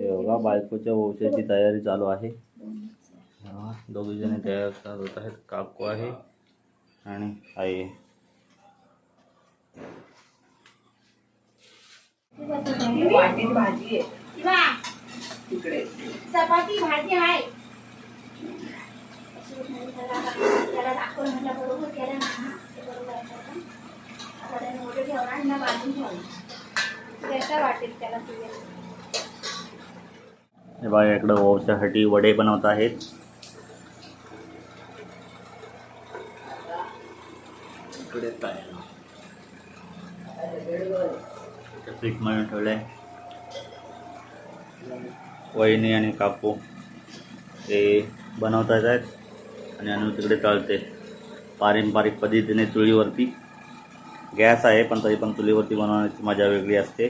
हे बघा बायकोच्या वंशाची तयारी चालू आहे. दोघीजणी तयार होत आहेत. काकू आहे आणि आई आहे. भाजी आहे चपाती भाजी आहे. त्याला दाखवून म्हटलं बरोबर केलं ना बरोबर आहे. त्याच्या वाटेत त्याला हे बघा इकडं ओवच्यासाठी वडे बनवत आहेत. इकडे काय? इथं पीठ मळून आहे वहिनी आणि कापू ते बनवत आहेत आणि अनु तिकडे तळते पारंपरिक पद्धतीने चुलीवरती. गॅस आहे पण तरी पण चुलीवरती बनवण्याची मजा वेगळी असते.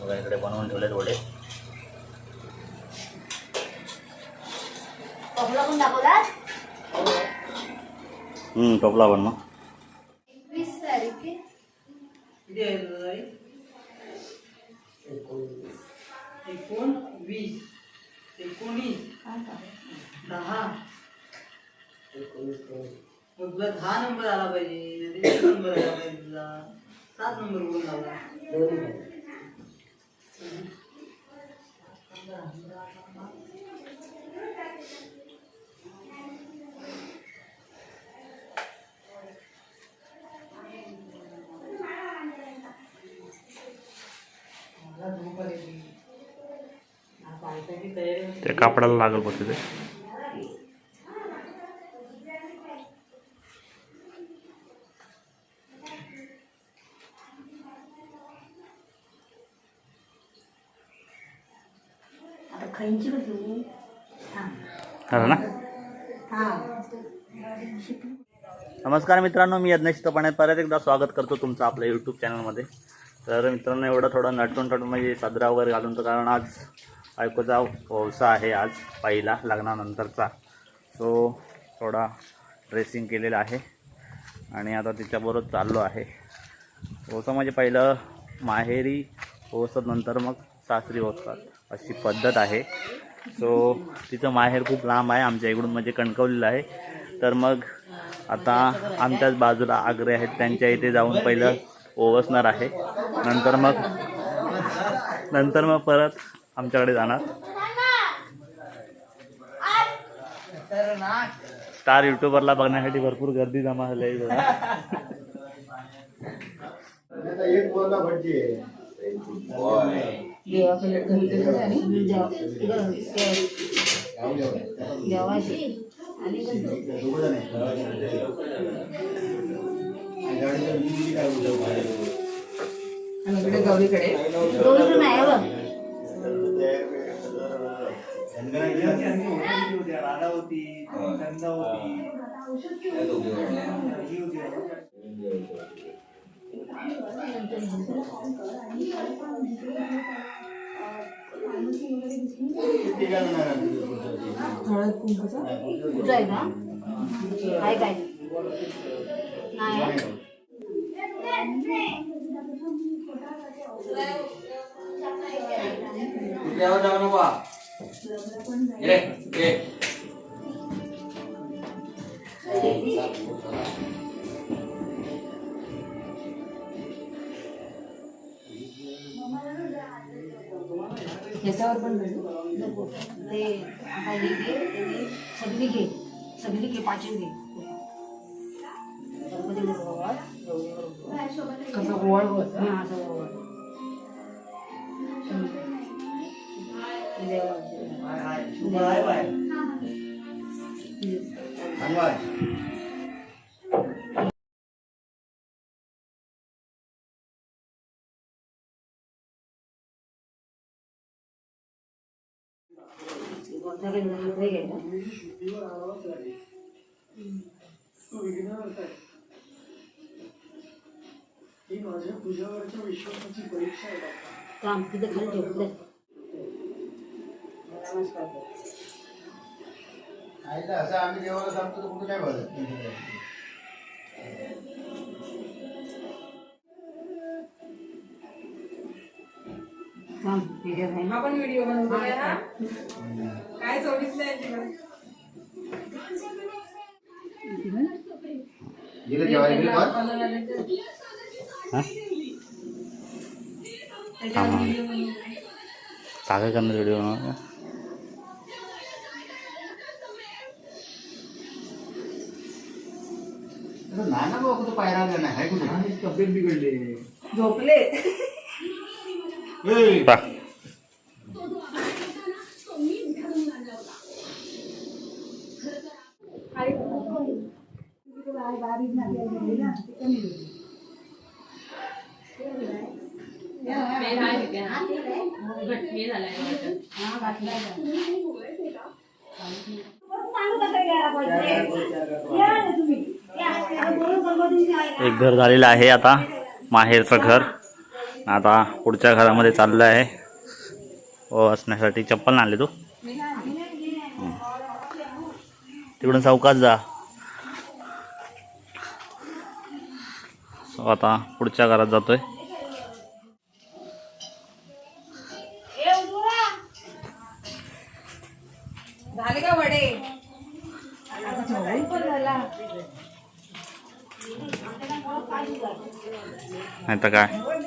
बघा इकडे बनवून ठेवलेत वडे. टोपला पण दाखवला हम्म, टोपला बन मग वीस तारीख? एकोणवीस एकोणीस दहा मग तुला दहा नंबर आला पाहिजे नंबर आला पाहिजे तुला सात नंबर कुठून लावला ते कापडाला लागल बघ तिथे ना? नमस्कार मित्रांनो मी यज्ञेश पाण्यात परत एकदा स्वागत करतो तुमचं आपल्या यूट्यूब चॅनलमध्ये तर मित्रांनो एवढं थोडं नटून टटून म्हणजे साजरा वगैरे घालून तर कारण आज बायकोचा वौसा आहे आज पहिला लग्नानंतरचा. सो थोडा ड्रेसिंग केलेला आहे आणि आता तिच्याबरोबर चाललो आहे. वौसा म्हणजे पहिलं माहेरी ओसत नंतर मग सासरी ओसतात अशी पद्धत आहे. सो तिचं माहेर खूप लांब आहे. आमच्या इकडून म्हणजे कणकवलेलं आहे. तर मग आता आमच्याच बाजूला आग्रे आहेत. त्यांच्या इथे जाऊन पहिलं ओवसणार आहे. नंतर मग नंतर मग परत आमच्याकडे जाणार. स्टार युट्यूबरला बघण्यासाठी भरपूर गर्दी जमा झाली आहे इकडं. एक तुझं आहे का आहे काय नाही आहे? याच्यावर पण नको. ते आता हे घे. सगळी घे सगळी घे पाचवी घे कसं बस हा असं काम तिथे खाली ठेव दे. आईला असं आम्ही देवाला सांगतो तर कुठे काय बघत आपण व्हिडिओ बनवूया काय आहे. हां व्हिडिओ अरे नाना बाबा कुठं पायरा नाही? कुठे? तब्येत बिघडली. झोपले. एक घर झालेलं आहे आता माहेरचं घर. आता पुढच्या घरामध्ये चाललं आहे. व असण्यासाठी चप्पल आणले तू? हं. तिकडून चौकात जा. So, आता पुढच्या घरात जातोय. झाले का वडे? नाही तर काय?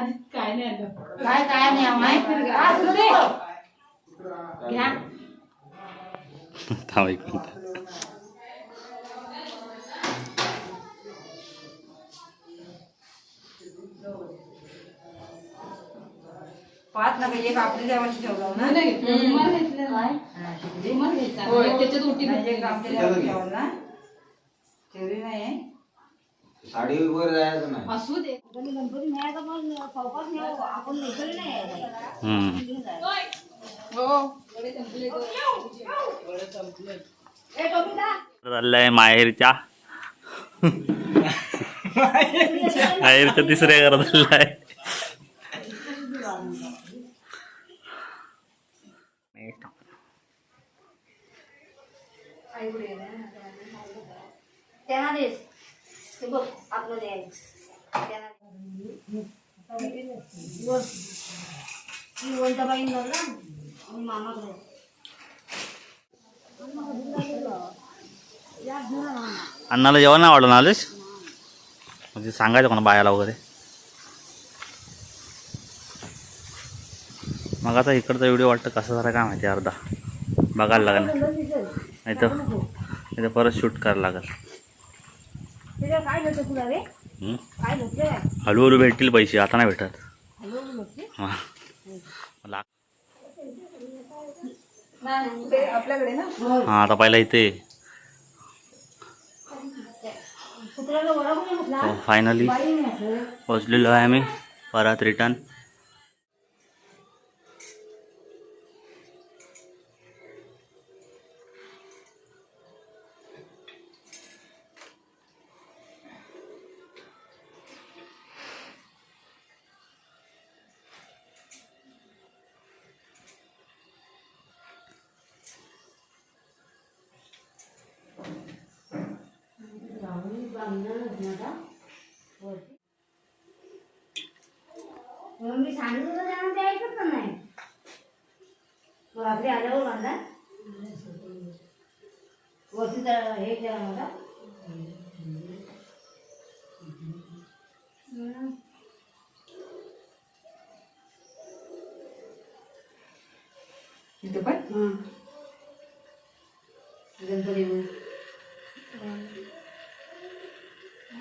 काय काय नाही माहिती घ्या थांब एक मिनिट. पाच नका एक आपल्या देवाची ठेवलं ना त्याच्यात उठी नाही, एक आपल्या देवाची ठेवलं ना ठेवली नाही साडी वर जायचं नाही. असू दे. हम्म. ए टोपीदा चाललंय माहेरच्या. माहेरच्या तिसऱ्या घरात चाललाय. त्यांना देस ते बघ आतमध्ये आहे त्यांना अण्णाला जेवण नाही आवडलं ना म्हणजे सांगायचं कोणा बायाला वगैरे. मग आता इकडचा व्हिडिओ वाटतं कसं झाला काय माहिती अर्धा. बघायला लागेल. नाही तर नाही तर परत शूट करायला लागेल. हळूहळू भेटतील पैसे आता नाही भेटत. हा. हा आता पहिला इथे. फायनली म्हटलं. पोचलेलो आहे आम्ही. परत रिटर्न मी सांगितलं त्यांना ते ऐकत पण नाही. तो रात्री आल्यावर बांधा वरती त्याला हे केला माझा इथे पण? गणपती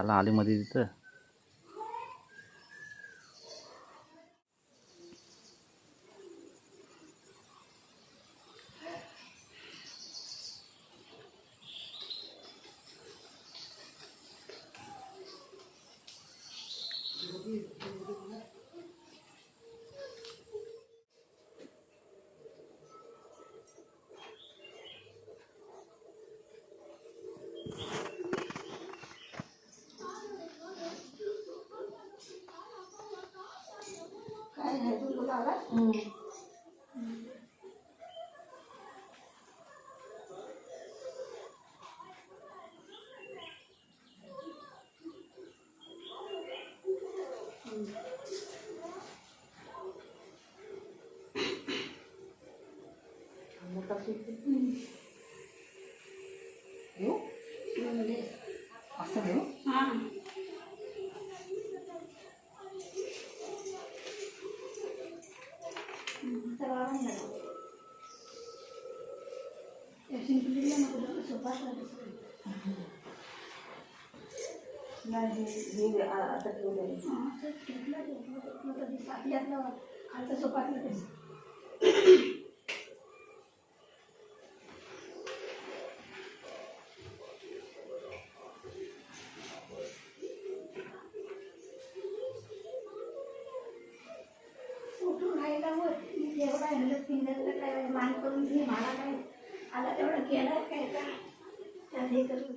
आला आलीमध्ये तिथं. काय आहे तू तुला आला येऊ असं घेऊ हा हम्म, तर वाढून गेला. त्या शिंपलीला नको जरा सोपातला दिसतो. नाही हे हे आ- आता ठेवलं आहे. हा, तेच घेतलं ते. मग कधी सापल्यातलं खालचं सोपातलं दिसतं. उठून राहिला वर मी जेवढा ह्याला पिंजाचं काय मान करून घे मला काय आला तेवढं केलं काय का? हे करून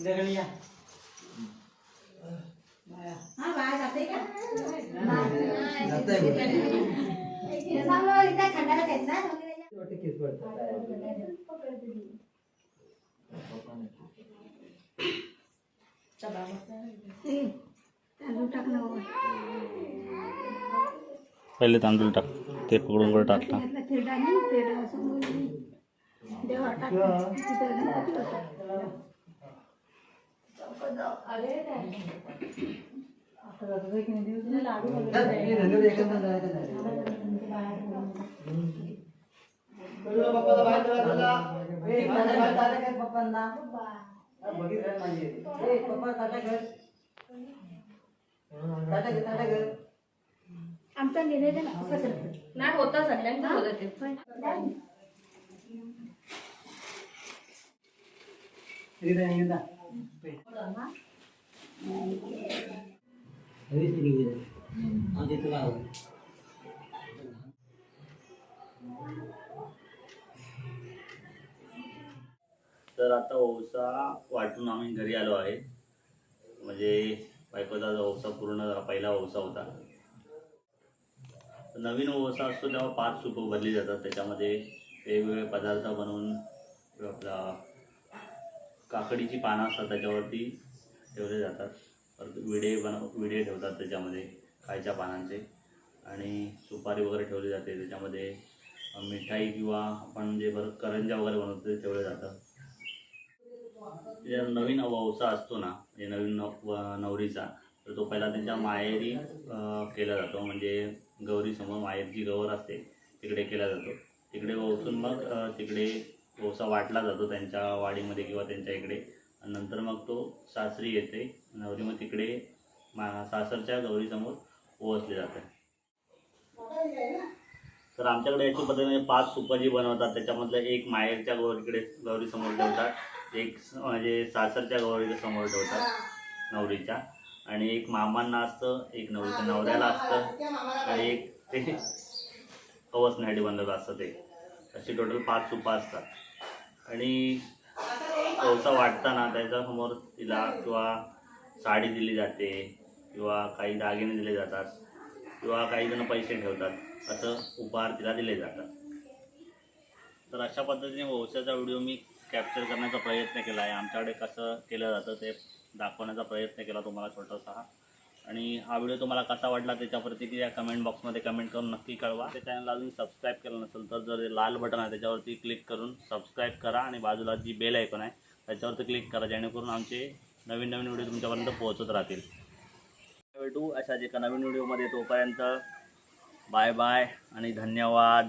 संध्याकाळी या. हा बाय जाते का? जाताय हे चांगलं इथे खंडाला आहेत ना हे, तांदूळ टाक ना बाबा. पहिले तांदूळ टाक. ते पकडून वर टाकला. टाक. आमचं करतो नाही होतं. सगळ्यांचं होतं ते तर आता ओवसा वाटून आम्ही घरी आलो आहे. म्हणजे बायकोचा जो ओवसा पूर्ण झाला पहिला ओवसा होता. नवीन ओवसा असतो तेव्हा पाच सुपं भरली जातात. त्याच्यामध्ये वेगवेगळे पदार्थ बनवून आपला काकडीची पानं असतात त्याच्यावरती ठेवले जातात. परत विडे बनव विडे ठेवतात त्याच्यामध्ये खायच्या पानांचे. आणि सुपारी वगैरे ठेवली जाते त्याच्यामध्ये. मिठाई किंवा आपण जे बरं करंजा वगैरे बनवतो ते ठेवले जातं नवीन वौसा असतो ना म्हणजे नवीन नव- नवरीचा तर तो पहिला त्यांच्या माहेरी केला जातो. म्हणजे गौरीसमोर माहेरची गौर असते तिकडे केला जातो. तिकडे वौसून मग तिकडे वौसा वाटला जातो त्यांच्या वाडीमध्ये किंवा त्यांच्या इकडे. नंतर मग तो सासरी येते. नवरी मग तिकडे मा सासरच्या गौरीसमोर ओवसले जाते. तर आमच्याकडे याची पद्धतीने म्हणजे पाच सुपं जी बनवतात. त्याच्यामधलं एक माहेरच्या गौरीकडे गौरीसमोर ठेवतात. एक म्हणजे सासरच्या गौरीच्या समोर ठेवतात नवरीच्या. आणि एक मामांना असतं एक नवरीच्या नवऱ्याला असतं आणि एक ते कवचण्यासाठी बनलेलं असतं ते. अशी टोटल पाच सुपा असतात. आणि कोळसा वाटताना त्याच्यासमोर तिला किंवा साडी दिली जाते किंवा काही दागिने दिले जातात किंवा काही जण पैसे ठेवतात असं उपहार तिला दिले जातात तर अशा पद्धतीने वौशाचा व्हिडिओ मी कॅप्चर करण्याचा प्रयत्न केला आहे आमच्याकडे कसं केलं जातं ते दाखवण्याचा प्रयत्न केला तुम्हाला छोटासा हा. आणि हा व्हिडिओ तुम्हाला कसा वाटला त्याच्या प्रतिक्रिया कमेंट बॉक्समध्ये कमेंट करून नक्की कळवा. त्या चॅनलला अजून सबस्क्राईब केलं नसेल तर जर लाल बटन आहे त्याच्यावरती क्लिक करून सबस्क्राईब करा आणि बाजूला जी बेल ऐकून आहे त्याच्यावरती क्लिक करा जेणेकरून आमचे नवीन नवीन व्हिडिओ तुमच्यापर्यंत पोहोचत राहतील. भेटू अशाच एका नवीन व्हिडिओमध्ये तोपर्यंत बाय बाय आणि धन्यवाद.